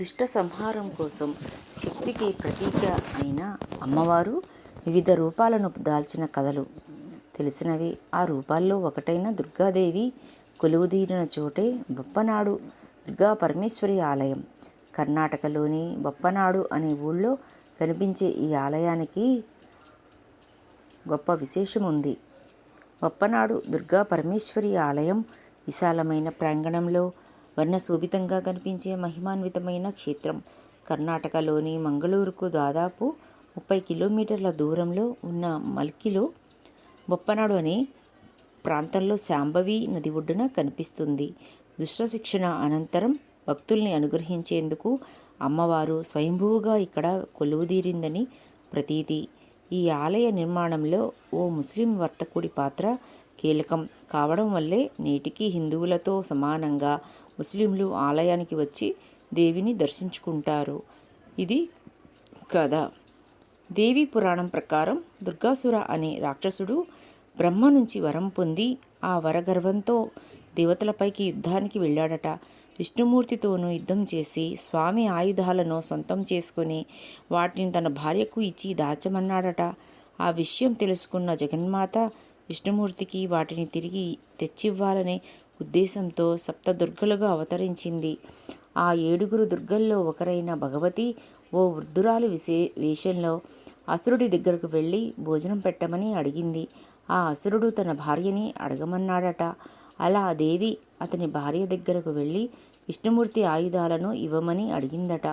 దుష్ట సంహారం కోసం శక్తికి ప్రతీక అయిన అమ్మవారు వివిధ రూపాలను దాల్చిన కథలు. తెలిసినవి ఆ రూపాల్లో ఒకటైన దుర్గాదేవి కొలువుదీరిన చోటే బొప్పనాడు దుర్గా పరమేశ్వరి ఆలయం. కర్ణాటకలోని బొప్పనాడు అనే ఊళ్ళో కనిపించే ఈ ఆలయానికి గొప్ప విశేషం ఉంది బొప్పనాడు దుర్గా పరమేశ్వరి ఆలయం విశాలమైన ప్రాంగణంలో వర్ణశోభితంగా కనిపించే మహిమాన్వితమైన క్షేత్రం. కర్ణాటకలోని మంగళూరుకు దాదాపు ముప్పై కిలోమీటర్ల దూరంలో ఉన్న మల్కిలో బొప్పనాడు అనే ప్రాంతంలో శాంభవి నది ఒడ్డున కనిపిస్తుంది. దుష్ట శిక్షణ అనంతరం భక్తుల్ని అనుగ్రహించేందుకు అమ్మవారు స్వయంభువుగా ఇక్కడ కొలువుదీరిందని ప్రతీతి. ఈ ఆలయ నిర్మాణంలో ఓ ముస్లిం వర్తకుడి పాత్ర కీలకం కావడం వల్లే నేటికి హిందువులతో సమానంగా ముస్లింలు ఆలయానికి వచ్చి దేవిని దర్శించుకుంటారు. ఇది కథ. దేవి పురాణం ప్రకారం దుర్గాసుర అనే రాక్షసుడు బ్రహ్మ నుంచి వరం పొంది ఆ వరగర్వంతో దేవతలపైకి యుద్ధానికి వెళ్ళాడట. విష్ణుమూర్తితోనూ యుద్ధం చేసి స్వామి ఆయుధాలను సొంతం చేసుకొని వాటిని తన భార్యకు ఇచ్చి దాచమన్నాడట. ఆ విషయం తెలుసుకున్న జగన్మాత విష్ణుమూర్తికి వాటిని తిరిగి తెచ్చివ్వాలనే ఉద్దేశంతో సప్త దుర్గలుగా అవతరించింది. ఆ ఏడుగురు దుర్గల్లో ఒకరైన భగవతి ఓ వృద్ధురాలు విశే వేషంలో అసురుడి దగ్గరకు వెళ్ళి భోజనం పెట్టమని అడిగింది. ఆ అసురుడు తన భార్యని అడగమన్నాడట. అలా ఆ దేవి అతని భార్య దగ్గరకు వెళ్ళి విష్ణుమూర్తి ఆయుధాలను ఇవ్వమని అడిగిందట.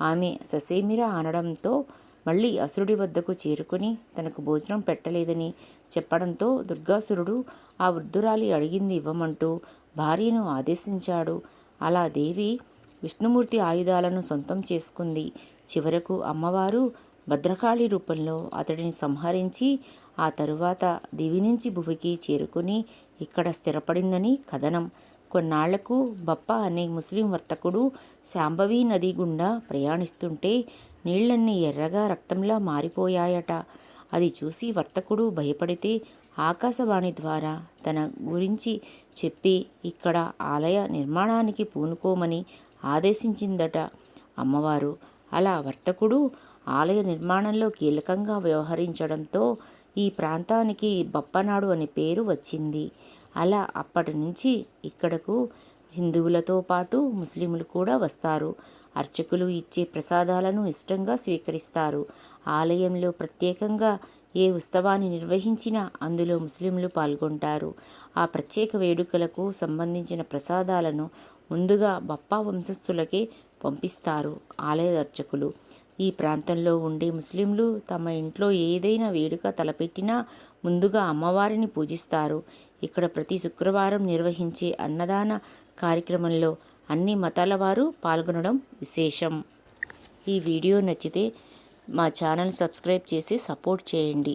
ఆమె ససేమిరా అనడంతో మళ్ళీ అసురుడి వద్దకు చేరుకుని తనకు భోజనం పెట్టలేదని చెప్పడంతో దుర్గాసురుడు ఆ వృద్ధురాలి అడిగింది ఇవ్వమంటూ భార్యను ఆదేశించాడు. అలా దేవి విష్ణుమూర్తి ఆయుధాలను సొంతం చేసుకుంది. చివరకు అమ్మవారు భద్రకాళి రూపంలో అతడిని సంహరించి ఆ తరువాత దివి నుంచి భువికి చేరుకుని ఇక్కడ స్థిరపడిందని కథనం. కొన్నాళ్ళకు బప్ప అనే ముస్లిం వర్తకుడు శాంభవి నది గుండా ప్రయాణిస్తుంటే నీళ్ళన్నీ ఎర్రగా రక్తంలా మారిపోయాయట. అది చూసి వర్తకుడు భయపడితే ఆకాశవాణి ద్వారా తన గురించి చెప్పి ఇక్కడ ఆలయ నిర్మాణానికి పూనుకోమని ఆదేశించిందట. అమ్మవారు అలా వర్తకుడు ఆలయ నిర్మాణంలో కీలకంగా వ్యవహరించడంతో ఈ ప్రాంతానికి బప్పనాడు అనే పేరు వచ్చింది. అలా అప్పటి నుంచి ఇక్కడకు హిందువులతో పాటు ముస్లింలు కూడా వస్తారు. అర్చకులు ఇచ్చే ప్రసాదాలను ఇష్టంగా స్వీకరిస్తారు. ఆలయంలో ప్రత్యేకంగా ఏ ఉత్సవాన్ని నిర్వహించినా అందులో ముస్లింలు పాల్గొంటారు. ఆ ప్రత్యేక వేడుకలకు సంబంధించిన ప్రసాదాలను ముందుగా బప్పా వంశస్థులకే పంపిస్తారు. ఆలయ అర్చకులు. ఈ ప్రాంతంలో ఉండే ముస్లింలు తమ ఇంట్లో ఏదైనా వేడుక తలపెట్టినా ముందుగా అమ్మవారిని పూజిస్తారు. ఇక్కడ ప్రతి శుక్రవారం నిర్వహించే అన్నదాన కార్యక్రమంలో అన్ని మతాల వారు పాల్గొనడం విశేషం. ఈ వీడియో నచ్చితే మా ఛానల్ సబ్స్క్రైబ్ చేసి సపోర్ట్ చేయండి.